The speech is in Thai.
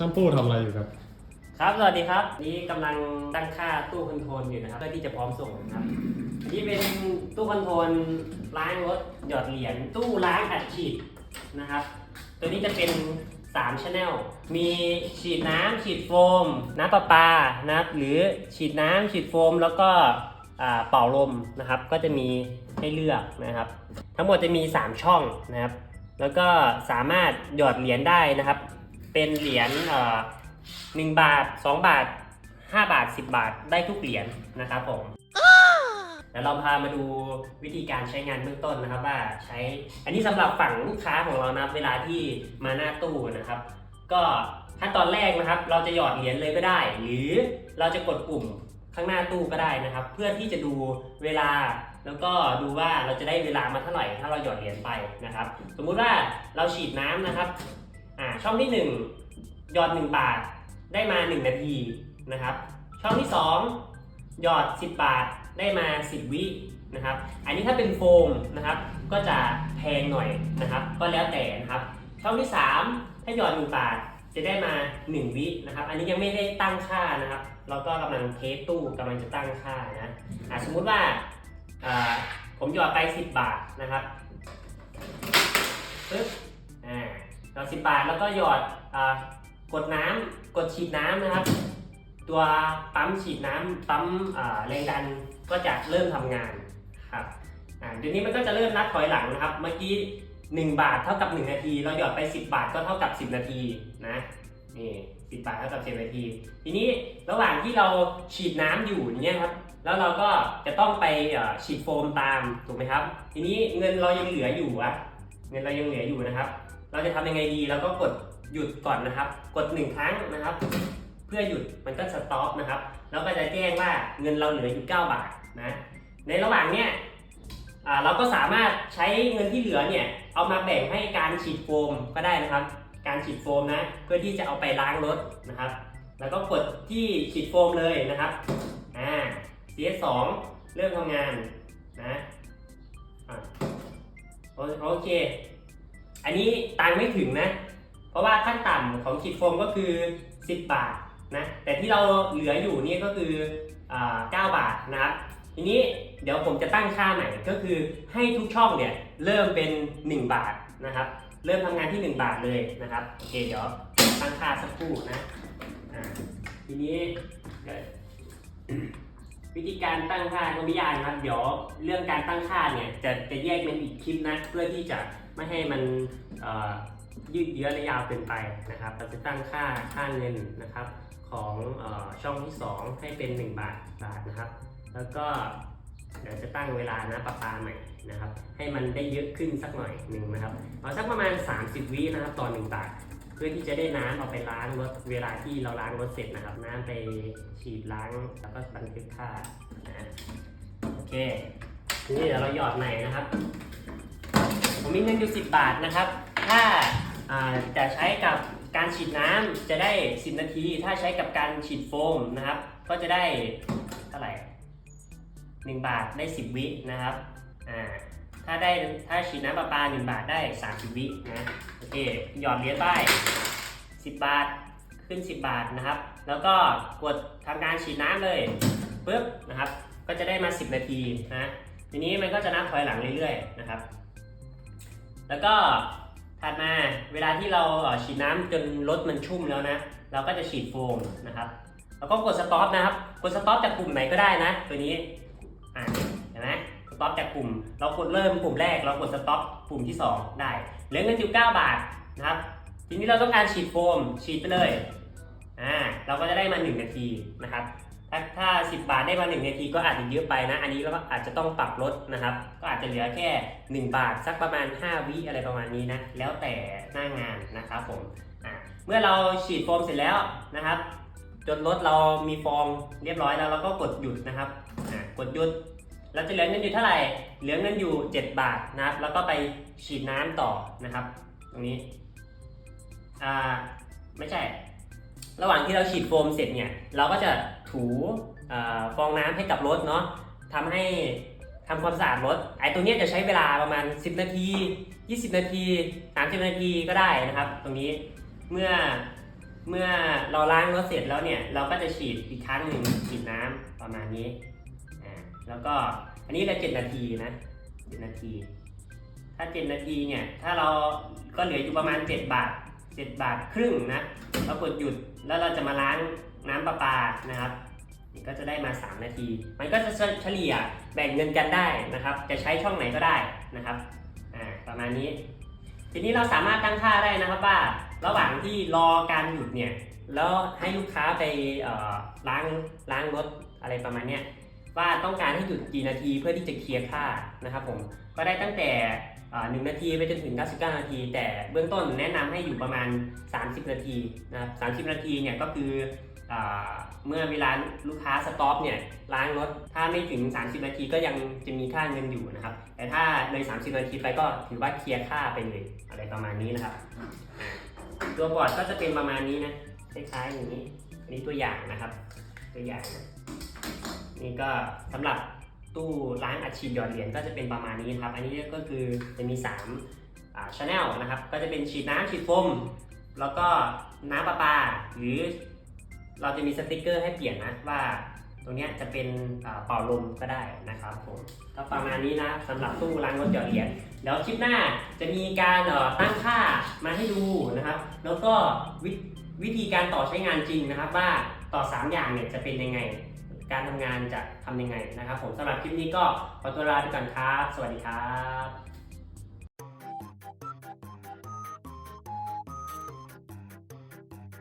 ช่างปู้ทำอะไรอยู่ครับ ครับ สวัสดีครับ นี่กำลังตั้งค่าตู้คอนโทรลอยู่นะครับ เพื่อที่จะพร้อมส่งนะครับ นี่เป็นตู้คอนโทรลล้างรถหยอดเหรียญ ตู้ล้างอัดฉีดนะครับ ตัวนี้จะเป็น3 channel มีฉีดน้ำฉีดโฟม น้ำประปานะครับ หรือฉีดน้ำฉีดโฟม แล้วก็อ่าเป่าลมนะครับ ก็จะมีให้เลือกนะครับ ทั้งหมดจะมี 3 ช่องนะครับ แล้วก็สามารถหยอดเหรียญได้นะครับ เป็นเหรียญเอ่อหนึ่งบาท 2 บาท 5 บาท 10 บาทได้ทุกเหรียญนะครับผมเดี๋ยวเราพามาดูวิธีการใช้งานเบื้องต้นนะครับ ว่าใช้อันนี้สำหรับฝั่งลูกค้าของเรานะเวลาที่มาหน้าตู้นะครับ ก็ขั้นตอนแรกนะครับ เราจะหยอดเหรียญเลยก็ได้ หรือเราจะกดปุ่มข้างหน้าตู้ก็ได้นะครับ เพื่อที่จะดูเวลาแล้วก็ดูว่าเราจะได้เวลามาเท่าไหร่ถ้าเราหยอดเหรียญไปนะครับ สมมุติว่าเราฉีดน้ำนะครับ อ่าช่องที่1หยอด 1 บาทได้มา 1 นาทีนะครับ ช่องที่ 2 หยอด 10 บาทได้มา 10 วินะครับ อันนี้ถ้าเป็นโฟมนะครับ ก็จะแพงหน่อยนะครับ ก็แล้วแต่นะครับ ช่องที่ 3 ถ้าหยอด 1 บาทจะได้มา 1 วินะครับ อันนี้ยังไม่ได้ตั้งค่านะครับ เราก็กำลังเทสตู้กำลังจะตั้งค่านะอะสมมุติว่าผมหยอดไป 10 บาทนะครับ หยอด10บาท แล้วก็หยอดกดน้ำกดฉีดน้ำนะครับ ตัวปั๊มฉีดน้ำปั๊มแรงดันก็จะเริ่มทำงานครับอ่าเดี๋ยวนี้มันก็จะเริ่มนับถอยหลังนะครับ เมื่อกี้1บาทเท่ากับ 1 นาที เราหยอดไป 10 บาทก็เท่ากับ 10 นาทีนะนี่10บาทเท่ากับ10นาที ทีนี้ระหว่างที่เราฉีดน้ำอยู่เงี้ยครับแล้วเราก็จะต้องไปฉีดโฟมตามถูกไหมครับ ทีนี้เงินเรายังเหลืออยู่อะเงินเรายังเหลืออยู่นะครับ เราจะทำยังไงดีเราก็กดหยุดก่อนนะครับ กดหนึ่งครั้งนะครับ เพื่อหยุดมันก็สต็อปนะครับ แล้วก็จะแจ้งว่าเงินเราเหลืออยู่ 9 บาทนะ ในระหว่างเนี้ยเราก็สามารถใช้เงินที่เหลือเนี่ยเอามาแบ่งให้การฉีดโฟมก็ได้นะครับ การฉีดโฟมนะ เพื่อที่จะเอาไปล้างรถนะครับ แล้วก็กดที่ฉีดโฟมเลยนะครับอ่า CS2 เริ่มทำงานนะอะโอโอเค อันนี้ตังไม่ถึงนะ เพราะว่าขั้นต่ำของฉีดโฟมก็คือ 10 บาทนะ แต่ที่เราเหลืออยู่นี่ก็คืออ่า9บาทนะครับ ทีนี้เดี๋ยวผมจะตั้งค่าใหม่ก็คือให้ทุกช่องเนี่ยเริ่มเป็น 1 บาทนะครับ เริ่มทำงานที่ 1 บาทเลยนะครับ โอเคเดี๋ยวตั้งค่าสักครู่นะทีนี้ววิธีการตั้งค่าก็ไม่ยากนะครับ เดี๋ยวเรื่องการตั้งค่าเนี่ยจะจะแยกเป็นอีกคลิปนะเพื่อที่จะ ไม่ให้มันยืดเยื้อและยาวเกินไปนะครับ เราจะตั้งค่าค่าเงินนะครับของออช่องที่ 2 ให้เป็น 1 บาทบาทนะครับ แล้วก็เดี๋ยวจะตั้งเวลานะประปาใหม่นะครับ ให้มันได้เยอะขึ้นสักหน่อยหนึ่งนะครับเอาสักประมาณ 30 วินะครับต่อ1บาทเพื่อที่จะได้น้ำเอาไปล้างรถเวลาที่เราล้างรถเสร็จนะครับ น้ำไปฉีดล้างแล้วก็บันทึกค่านะโอเคทีนี้เดี๋ยวเราหยอดใหม่นะครับ ผมมีเงินอยู่ 10 บาทนะครับ ถ้าอ่าจะใช้กับการฉีดน้ำจะได้ 10 นาที ถ้าใช้กับการฉีดโฟมนะครับ ก็จะได้เท่าไหร่ 1 บาทได้ 10 วินะครับอ่าถ้าได้ถ้าฉีดน้ำประปา 1 บาทได้ 30 วินะโอเคหยอดเหรียญไป10 บาทขึ้น 10 บาทนะครับ แล้วก็กดทำการฉีดน้ำเลยปุ๊บนะครับ ก็จะได้มา 10 นาทีนะทีนี้มันก็จะนับถอยหลังเรื่อยๆนะครับ แล้วก็ถัดมาเวลาที่เราฉีดน้ำจนรถมันชุ่มแล้วนะ เราก็จะฉีดโฟมนะครับ แล้วก็กดสต็อปนะครับ กดสต็อปจากปุ่มไหนก็ได้นะ ตัวนี้อ่าเห็นไหมสต็อปจากปุ่ม เรากดเริ่มปุ่มแรก เรากดสต็อปปุ่มที่ 2 ได้เหลือเงินอยู่9บาทนะครับ ทีนี้เราต้องการฉีดโฟมฉีดไปเลยอ่าเราก็จะได้มา 1 นาทีนะครับ ถ้าถ้า 10 บาทได้มา1นาทีก็อาจจะเยอะไปนะ อันนี้เราก็อาจจะต้องปรับลดนะครับ ก็อาจจะเหลือแค่ 1 บาทสักประมาณ 5 วิอะไรประมาณนี้นะ แล้วแต่หน้างานนะครับผมเมื่อเราฉีดโฟมเสร็จแล้วนะครับ จนรถเรามีฟองเรียบร้อยแล้วเราก็กดหยุดนะครับกดหยุดเราจะเหลือเงินอยู่เท่าไหร่ เหลือเงินอยู่ 7 บาทนะครับ แล้วก็ไปฉีดน้ำต่อนะครับ ตรงนี้อ่าไม่ใช่ ระหว่างที่เราฉีดโฟมเสร็จเนี่ยเราก็จะถูอฟองน้ำให้กับรถเนาะทำให้ทำความสะอาดรถไอ้ตรงเนี้ยจะใช้เวลาประมาณ 10 นาที 20 นาที 30 นาทีก็ได้นะครับ ตรงนี้เมื่อเมื่อเราล้างรถเสร็จแล้วเนี่ยเราก็จะฉีดอีกครั้งหนึ่งฉีดน้ำประมาณนี้อ่าแล้วก็อันนี้เราเจ็ดนาทีนะเจ็ดนาที ถ้าเจ็ดนาทีเนี่ยถ้าเราก็เหลืออยู่ประมาณเจ็ดบาท เจ็ดบาทครึ่งนะเรากดหยุดแล้วเราจะมาล้างน้ำประปานะครับนี่ก็จะได้มา 3 นาที มันก็จะเฉลี่ยแบ่งเงินกันได้นะครับ จะใช้ช่องไหนก็ได้นะครับอ่าประมาณนี้ ทีนี้เราสามารถตั้งค่าได้นะครับว่าระหว่างที่รอการหยุดเนี่ยแล้วให้ลูกค้าไปเอ่อล้างล้างรถอะไรประมาณเนี้ยว่าต้องการให้หยุดกี่นาทีเพื่อที่จะเคลียร์ค่านะครับผมก็ได้ตั้งแต่ หนึ่งนาทีไปจนถึง 99 นาที แต่เบื้องต้นแนะนำให้อยู่ประมาณ 30 นาทีนะครับ 30 นาทีเนี่ยก็คืออเมื่อเวลาลูกค้าสต็อปเนี่ยล้างรถถ้าไม่ถึง 30 นาทีก็ยังจะมีค่าเงินอยู่นะครับ แต่ถ้าเลย 30 นาทีไปก็ถือว่าเคลียร์ค่าไปเลยอะไรประมาณนี้นะครับ ตัวบอร์ดก็จะเป็นประมาณนี้นะคล้ายๆอย่างนี้อันนี้ตัวอย่างนะครับ ตัวอย่างนะนี่ก็สำหรับ ตู้ล้างอัดฉีดหยอดเหรียญก็จะเป็นประมาณนี้ครับ อันนี้ก็คือจะมี3อ่าชแนลนะครับ ก็จะเป็นฉีดน้ำฉีดโฟมแล้วก็น้ำประปา หรือเราจะมีสติกเกอร์ให้เปลี่ยนนะว่าตรงนี้จะเป็นเป่าลมก็ได้นะครับผมก็ประมาณนี้นะสำหรับตู้ล้างรถหยอดเหรียญเดี๋ยวคลิปหน้าจะมีการตั้งค่ามาให้ดูนะครับ แล้วก็วิวิธีการต่อใช้งานจริงนะครับ ว่าต่อ 3 อย่างเนี่ยจะเป็นยังไง การทำงานจะทำยังไงนะครับผมสำหรับคลิปนี้ก็ขอตัวลาไปก่อนครับ สวัสดีครับ